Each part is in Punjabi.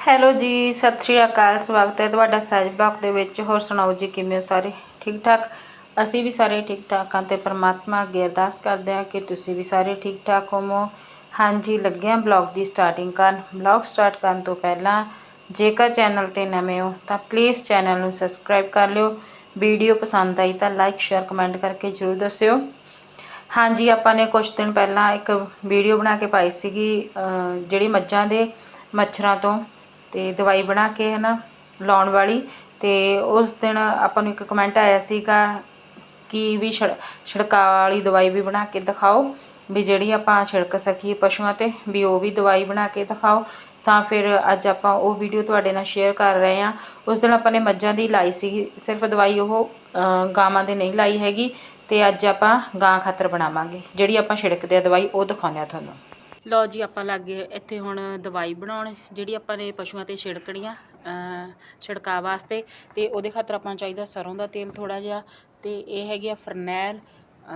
ਹੈਲੋ ਜੀ, ਸਤਿ ਸ਼੍ਰੀ ਅਕਾਲ, ਸਵਾਗਤ ਹੈ ਤੁਹਾਡਾ ਸਹਿਜ ਬਲੌਗ ਦੇ ਵਿੱਚ। ਹੋਰ ਸੁਣਾਓ ਜੀ, ਕਿਵੇਂ ਹੋ ਸਾਰੇ? ਠੀਕ ਠਾਕ? ਅਸੀਂ ਵੀ ਸਾਰੇ ਠੀਕ ਠਾਕ ਹਾਂ ਤੇ ਪ੍ਰਮਾਤਮਾ ਅੱਗੇ ਅਰਦਾਸ ਕਰਦੇ ਹਾਂ ਕਿ ਤੁਸੀਂ ਵੀ ਸਾਰੇ ਠੀਕ ਠਾਕ ਹੋਵੋ। ਹਾਂਜੀ, ਲੱਗਿਆ ਬਲੌਗ ਦੀ ਸਟਾਰਟਿੰਗ ਕਰਨ। ਬਲੌਗ ਸਟਾਰਟ ਕਰਨ ਤੋਂ ਪਹਿਲਾਂ ਜੇਕਰ ਚੈਨਲ ਤੇ ਨਵੇਂ ਹੋ ਤਾਂ ਪਲੀਜ਼ ਚੈਨਲ ਨੂੰ ਸਬਸਕ੍ਰਾਈਬ ਕਰ ਲਿਓ। ਵੀਡੀਓ ਪਸੰਦ ਆਈ ਤਾਂ ਲਾਈਕ ਸ਼ੇਅਰ ਕਮੈਂਟ ਕਰਕੇ ਜ਼ਰੂਰ ਦੱਸਿਓ। ਹਾਂਜੀ, ਆਪਾਂ ਨੇ ਕੁਝ ਦਿਨ ਪਹਿਲਾਂ ਇੱਕ ਵੀਡੀਓ ਬਣਾ ਕੇ ਪਾਈ ਸੀਗੀ ਜਿਹੜੀ ਮੱਝਾਂ ਦੇ ਮੱਛਰਾਂ ਤੋਂ। ਤੇ ਦਵਾਈ ਬਣਾ ਕੇ ਹਨਾ ਲਾਉਣ ਵਾਲੀ ਤੇ ਉਸ ਦਿਨ ਆਪਾਂ ਨੂੰ ਇੱਕ ਕਮੈਂਟ ਆਇਆ ਸੀਗਾ ਕਿ ਵੀ ਛੜ, ਛਿੜਕਾਅ ਵਾਲੀ ਦਵਾਈ ਵੀ ਬਣਾ ਕੇ ਦਿਖਾਓ, ਵੀ ਜਿਹੜੀ ਆਪਾਂ ਛਿੜਕ ਸਕੀਏ ਪਸ਼ੂਆਂ ਤੇ, ਵੀ ਉਹ ਵੀ ਦਵਾਈ ਬਣਾ ਕੇ ਦਿਖਾਓ। ਤਾਂ ਫਿਰ ਅੱਜ ਆਪਾਂ ਉਹ ਵੀਡੀਓ ਤੁਹਾਡੇ ਨਾਲ ਸ਼ੇਅਰ ਕਰ ਰਹੇ ਹਾਂ। ਉਸ ਦਿਨ ਆਪਾਂ ਨੇ ਮੱਝਾਂ ਦੀ ਲਾਈ ਸੀ ਸਿਰਫ ਦਵਾਈ ਉਹ ਗਾਵਾਂ ਦੇ ਨਹੀਂ ਲਾਈ ਹੈਗੀ ਤੇ ਅੱਜ ਆਪਾਂ ਗਾਂ ਖਾਤਰ ਬਣਾਵਾਂਗੇ। ਜਿਹੜੀ ਆਪਾਂ ਛਿੜਕਦੇ ਆ ਦਵਾਈ ਉਹ ਦਿਖਾਉਂਦੇ ਆ ਤੁਹਾਨੂੰ। ਲਓ ਜੀ, ਆਪਾਂ ਲੱਗੇ ਇੱਥੇ ਹੁਣ ਦਵਾਈ ਬਣਾਉਣ, ਜਿਹੜੀ ਆਪਾਂ ਨੇ ਪਸ਼ੂਆਂ ਤੇ ਛਿੜਕਣੀ ਆ ਅਹ, ਛਿੜਕਾਅ ਵਾਸਤੇ, ਤੇ ਉਹਦੇ ਖਾਤਰ ਆਪਾਂ ਨੂੰ ਚਾਹੀਦਾ ਸਰੋਂ ਦਾ ਤੇਲ ਥੋੜਾ ਜਿਹਾ, ਤੇ ਇਹ ਹੈਗੀ ਆ ਫਰਨੈਲ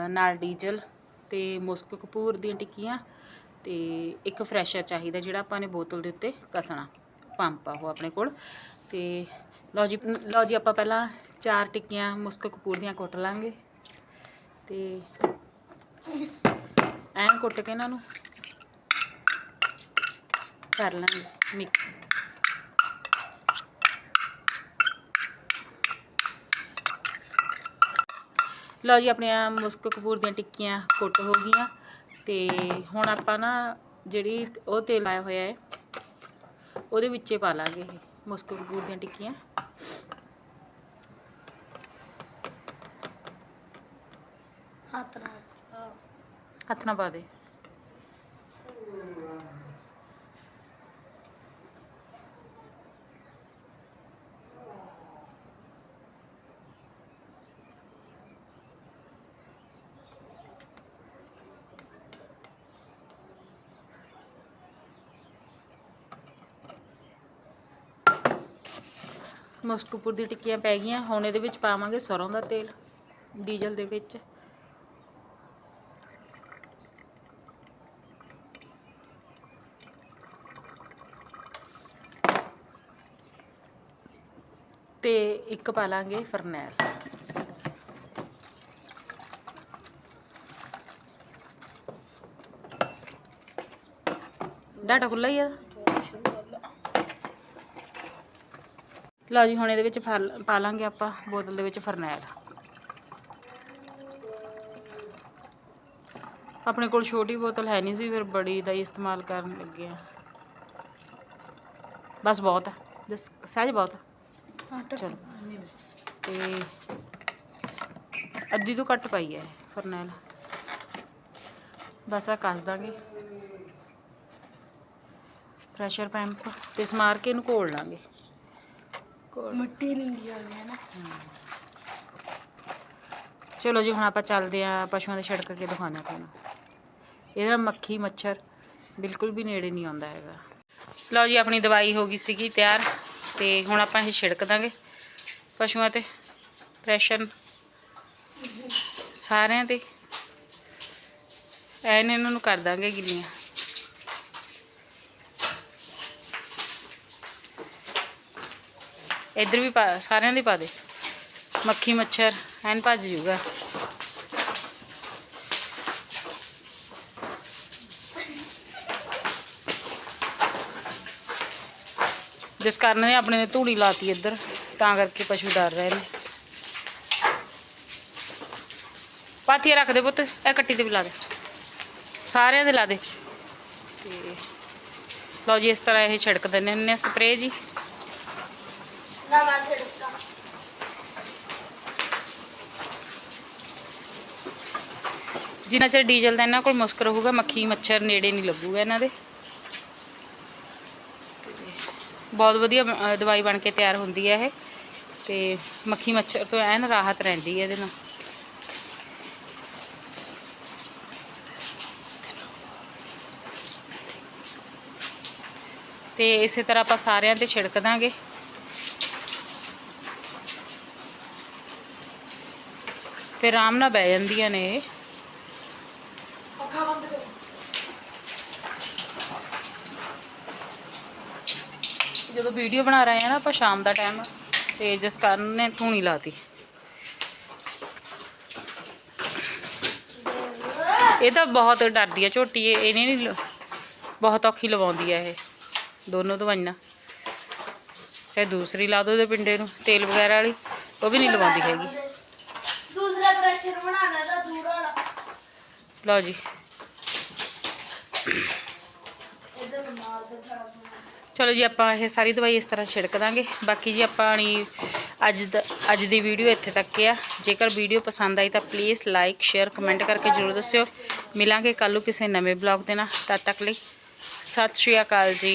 ਨਾਲ ਡੀਜ਼ਲ ਤੇ ਮੁਸਕ ਕਪੂਰ ਦੀਆਂ ਟਿੱਕੀਆਂ, ਤੇ ਇੱਕ ਫਰੈਸ਼ਰ ਚਾਹੀਦਾ ਜਿਹੜਾ ਆਪਾਂ ਨੇ ਬੋਤਲ ਦੇ ਉੱਤੇ ਕਸਣਾ ਪੰਪ ਆ ਉਹ ਆਪਣੇ ਕੋਲ, ਤੇ ਲਓ ਜੀ ਲਓ ਜੀ, ਆਪਾਂ ਪਹਿਲਾਂ ਚਾਰ ਟਿੱਕੀਆਂ ਮੁਸਕ ਕਪੂਰ ਦੀਆਂ ਕੁੱਟ ਲਾਂਗੇ, ਤੇ ਐਂ ਕੁੱਟ ਕੇ ਇਹਨਾਂ ਨੂੰ ਕਰ ਲਾਂਗੇ ਮਿਕਸ ਲਓ ਜੀ ਆਪਣੀਆਂ ਮੁਸਕ ਕਪੂਰ ਦੀਆਂ ਟਿੱਕੀਆਂ ਕੁੱਟ ਹੋ ਗਈਆਂ ਤੇ ਹੁਣ ਆਪਾਂ ਨਾ ਜਿਹੜੀ ਉਹ ਤੇਲ ਲਾਇਆ ਹੋਇਆ ਹੈ ਉਹਦੇ ਵਿੱਚੇ ਪਾ ਲਾਂਗੇ ਇਹ ਮੁਸਕ ਕਪੂਰ ਦੀਆਂ ਟਿੱਕੀਆਂ। ਹੱਥ ਨਾਲ। ਹੱਥ ਨਾਲ ਪਾ ਦੇ। ਮਸਕੂਪੁਰ ਦੀ ਟਿੱਕੀਆਂ ਪੈ ਗਈਆਂ। ਹੁਣ ਇਹਦੇ ਵਿੱਚ ਪਾਵਾਂਗੇ ਸਰੋਂ ਦਾ ਤੇਲ, ਡੀਜ਼ਲ ਦੇ ਵਿੱਚ। ਤੇ ਇੱਕ ਪਾ ਲਾਂਗੇ ਫਰਨੈਲ। ਡਾਟਾ ਖੁੱਲਾ ਹੀ ਆ। ਲਓ ਜੀ ਹੁਣ ਇਹਦੇ ਵਿੱਚ ਪਾ ਲਾਂਗੇ ਆਪਾਂ ਬੋਤਲ ਦੇ ਵਿੱਚ ਫਰਨੈਲ। ਆਪਣੇ ਕੋਲ ਛੋਟੀ ਬੋਤਲ ਹੈ ਨਹੀਂ ਸੀ ਫਿਰ ਬੜੀ ਦਾ ਇਸਤੇਮਾਲ ਕਰਨ ਲੱਗੇ ਆ। ਬਸ ਬਹੁਤ ਹੈ ਸਹਿਜ ਬਹੁਤ ਚਲੋ। ਤੇ ਅੱਧੀ ਤੋਂ ਘੱਟ ਪਾਈ ਹੈ ਫਰਨੈਲ। ਬਸ ਆ ਕੱਸ ਦਾਂਗੇ। ਪ੍ਰੈਸ਼ਰ ਪੰਪ ਤੇ ਸਮਾਰ ਕੇ ਇਹਨੂੰ ਘੋਲ ਲਾਂਗੇ। ਮਿੱਟੀ ਨਹੀਂ ਜਾਂਦੀ ਹੈ। ਨਾ ਚਲੋ ਜੀ ਹੁਣ ਆਪਾਂ ਚੱਲਦੇ ਆਂ ਪਸ਼ੂਆਂ ਦੇ ਛਿੜਕ ਕੇ ਦਿਖਾਉਂਦੇ ਹਾਂ ਤੁਹਾਨੂੰ। ਇਹਦਾ ਮੱਖੀ ਮੱਛਰ ਬਿਲਕੁਲ ਵੀ ਨੇੜੇ ਨਹੀਂ ਆਉਂਦਾ ਹੈਗਾ। ਲਓ ਜੀ ਆਪਣੀ ਦਵਾਈ ਹੋ ਗਈ ਸੀਗੀ ਤਿਆਰ ਤੇ ਹੁਣ ਆਪਾਂ ਇਹ ਛਿੜਕ ਦਾਂਗੇ ਪਸ਼ੂਆਂ ਤੇ। ਪ੍ਰੈਸ਼ਰ ਸਾਰਿਆਂ ਤੇ। ਐਨ ਇਹਨਾਂ ਨੂੰ ਕਰ ਦਾਂਗੇ ਗਿੱਲੀਆਂ। ਇੱਧਰ ਵੀ ਪਾ ਸਾਰਿਆਂ ਦੇ ਪਾ ਦੇ। ਮੱਖੀ, ਮੱਛਰ, ਐਨ ਭੱਜ ਜੂਗਾ। ਜਿਸ ਕਾਰਨ ਨੇ ਆਪਣੇ ਨੇ ਧੂੜੀ ਲਾਤੀ ਇੱਧਰ, ਤਾਂ ਕਰਕੇ ਪਸ਼ੂ ਡਰ ਰਹੇ ਨੇ। ਪਾਥੀਆਂ ਰੱਖ ਦੇ ਪੁੱਤ, ਇਹ ਕੱਟੀ ਤੇ ਵੀ ਲਾ ਦੇ। ਸਾਰਿਆਂ ਦੇ ਲਾ ਦੇ। ਲਓ ਜੀ, ਇਸ ਤਰ੍ਹਾਂ ਇਹ ਛਿੜਕ ਦਿੰਦੇ ਹੁੰਦੇ ਆ, ਸਪਰੇਅ ਜੀ। ਨਾ ਮੈਂ ਜਿੰਨਾ ਚਿਰ ਡੀਜ਼ਲ ਦਾ ਇਹਨਾਂ ਕੋਲ ਮੁਸਕ ਰਹੂਗਾ ਮੱਖੀ ਮੱਛਰ ਨੇੜੇ ਨਹੀਂ ਲੱਗੂਗਾ ਇਹਨਾਂ ਦੇ। ਬਹੁਤ ਵਧੀਆ ਅ, ਦਵਾਈ ਬਣ ਕੇ ਤਿਆਰ ਹੁੰਦੀ ਹੈ ਇਹ। ਤੇ ਮੱਖੀ ਮੱਛਰ ਤੋਂ ਐਨ ਰਾਹਤ ਰਹਿੰਦੀ ਹੈ ਇਹਦੇ ਨਾਲ। ਤੇ ਇਸੇ ਤਰ੍ਹਾਂ ਆਪਾਂ ਸਾਰਿਆਂ ਤੇ ਛਿੜਕ ਦਾਂਗੇ। ਫਿਰ ਆਰਾਮ ਨਾਲ ਬਹਿ ਜਾਂਦੀਆਂ ਨੇ। ਇਹ ਅੱਖਾਂ ਬੰਦ ਕਰੋ। ਜਦੋਂ ਵੀਡੀਓ ਬਣਾ ਰਹੇ ਆ ਨਾ ਆਪਾਂ ਸ਼ਾਮ ਦਾ ਟਾਈਮ ਤੇ ਜਿਸ ਕਾਰਨ ਨੇ ਧੂਣੀ ਲਾਤੀ। ਇਹ ਤਾਂ ਬਹੁਤ ਡਰਦੀ ਆ ਝੋਟੀ ਇਹ ਇਹਨੇ ਨਹੀਂ ਬਹੁਤ ਔਖੀ ਲਵਾਉਂਦੀ ਆ ਇਹ। ਦੋਨੋਂ ਦਵਾਈਆਂ। ਚਾਹੇ ਦੂਸਰੀ ਲਾ ਦੋ ਇਹਦੇ ਪਿੰਡੇ ਨੂੰ ਤੇਲ ਵਗੈਰਾ ਵਾਲੀ ਉਹ ਵੀ ਨਹੀਂ ਲਵਾਉਂਦੀ ਹੈਗੀ। ਦੂਸਰਾ ਪ੍ਰੈਸ਼ਰ ਬਣਾਉਣਾ ਤਾਂ ਦੂਰ ਵਾਲਾ ਲਓ ਜੀ ਇਧਰ ਮਾਰ ਦੇ ਛੜਾ ਚਲੋ ਜੀ ਆਪਾਂ ਇਹ ਸਾਰੀ ਦਵਾਈ ਇਸ ਤਰ੍ਹਾਂ ਛਿੜਕ ਦਾਂਗੇ ਬਾਕੀ ਜੀ ਆਪਾਂ ਣੀ ਅੱਜ ਦਾ ਅੱਜ ਦੀ ਵੀਡੀਓ ਇੱਥੇ ਤੱਕ ਆ ਜੇਕਰ ਵੀਡੀਓ ਪਸੰਦ ਆਈ ਤਾਂ ਪਲੀਜ਼ ਲਾਈਕ ਸ਼ੇਅਰ ਕਮੈਂਟ ਕਰਕੇ ਜਰੂਰ ਦੱਸਿਓ ਮਿਲਾਂਗੇ ਕੱਲ੍ਹ ਨੂੰ ਕਿਸੇ ਨਵੇਂ ਬਲੌਗ ਦੇ ਨਾਲ ਤਦ ਤੱਕ ਲਈ ਸਤਿ ਸ਼੍ਰੀ ਅਕਾਲ ਜੀ